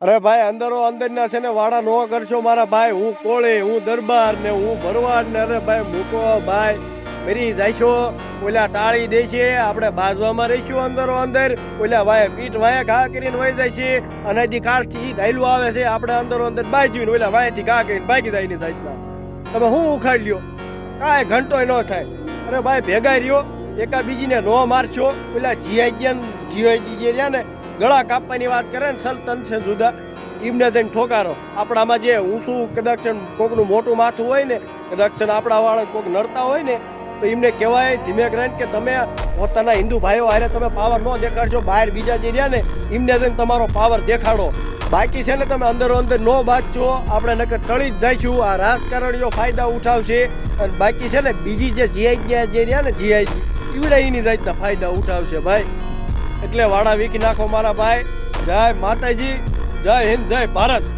અરે ભાઈ, અંદરો અંદરના છે ને વાડા નો કરશો મારા ભાઈ. હું કોળી, હું દરબાર ને હું ભરવાડ ને, અરે ભાઈ, મૂકો ભાઈ. મરી જાયશો. ઓલા ટાળી દે છે. આપણે બાજવામાં રહીશું અંદરો અંદર. ઓલા વાય પીઠ વાય ઘા કરીને વહી જાય છે. અને હજી કાળથી ઈ ગાયલું આવે છે. આપણે અંદરો અંદર બાજ્યું ઓલા વાયથી ઘા કરીને ભાગી જાય ની જાતના તમે હું ઉખાડી લ્યો કાંઈ ઘંટોય ન થાય. અરે ભાઈ, ભેગા રહ્યો. એકા બીજીને નો મારશો. ઓલા જીઆઈ ગયા જીઆઈ જે રહ્યા ને ગળા કાપવાની વાત કરે ને સલ્તન છે જુદા, એમને થઈને ઠોકારો. આપણામાં જે ઊંચું કદાચ કોકનું મોટું માથું હોય ને કદાચ આપણા વાળા કોક નડતા હોય ને, તો એમને કહેવાય ધીમે કરીને કે તમે પોતાના હિન્દુ ભાઈઓ હારે તમે પાવર ન દેખાડશો, બહાર બીજા જે રહ્યા ને, એમને જઈને તમારો પાવર દેખાડો. બાકી છે ને તમે અંદરો અંદર નો બાજશો આપણે નકર ટળી જ જઈશું, આ રાજકારણીઓ ફાયદા ઉઠાવશે. અને બાકી છે ને, બીજી જે જીઆઈ ગયા જે રહ્યા ને જીઆઈ ઈવડે એની જાતના ફાયદા ઉઠાવશે ભાઈ. એટલે વાડા વીકી નાખો મારા ભાઈ. જય માતાજી જય હિન્દ જય ભારત.